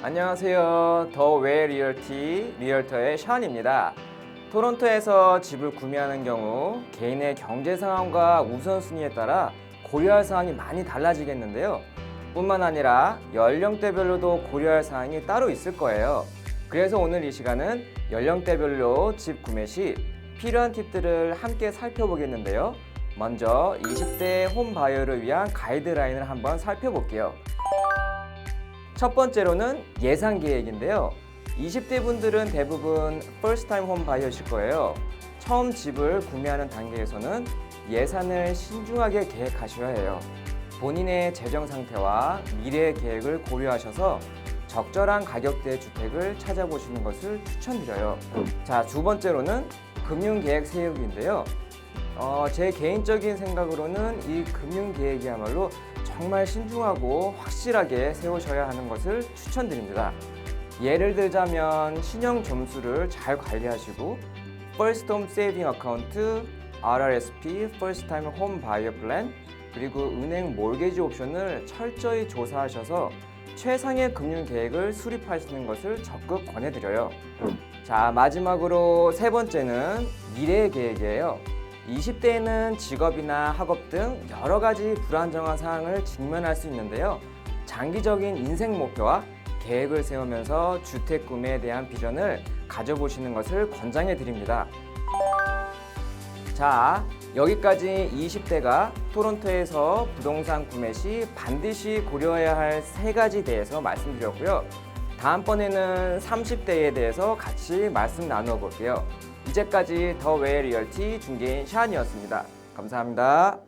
안녕하세요. 더웨 리얼티 리얼터의 션입니다. 토론토에서 집을 구매하는 경우 개인의 경제 상황과 우선순위에 따라 고려할 사항이 많이 달라지겠는데요. 뿐만 아니라 연령대별로도 고려할 사항이 따로 있을 거예요. 그래서 오늘 이 시간은 연령대별로 집 구매 시 필요한 팁들을 함께 살펴보겠는데요. 먼저 20대 홈 바이어를 위한 가이드라인을 한번 살펴볼게요. 첫 번째로는 예산 계획인데요. 20대 분들은 대부분 first home buyer실 거예요. 처음 집을 구매하는 단계에서는 예산을 신중하게 계획하셔야 해요. 본인의 재정 상태와 미래 계획을 고려하셔서 적절한 가격대의 주택을 찾아보시는 것을 추천드려요. 자, 두 번째로는 금융 계획 세우기인데요. 어, 제 개인적인 생각으로는 이 금융 계획이야말로 정말 신중하고 확실하게 세우셔야 하는 것을 추천드립니다. 예를 들자면 신용 점수를 잘 관리하시고 First Home Saving Account, RRSP, First Time Home Buyer Plan, 그리고 은행 몰개지 옵션을 철저히 조사하셔서 최상의 금융 계획을 수립하시는 것을 적극 권해드려요. 자, 마지막으로 세 번째는 미래 계획이에요. 20대에는 직업이나 학업 등 여러 가지 불안정한 상황을 직면할 수 있는데요. 장기적인 인생 목표와 계획을 세우면서 주택 구매에 대한 비전을 가져보시는 것을 권장해 드립니다. 자, 여기까지 20대가 토론토에서 부동산 구매 시 반드시 고려해야 할 세 가지 대해서 말씀드렸고요. 다음번에는 30대에 대해서 같이 말씀 나누어 볼게요. 이제까지 더웨 리얼티 중개인 샤안이었습니다. 감사합니다.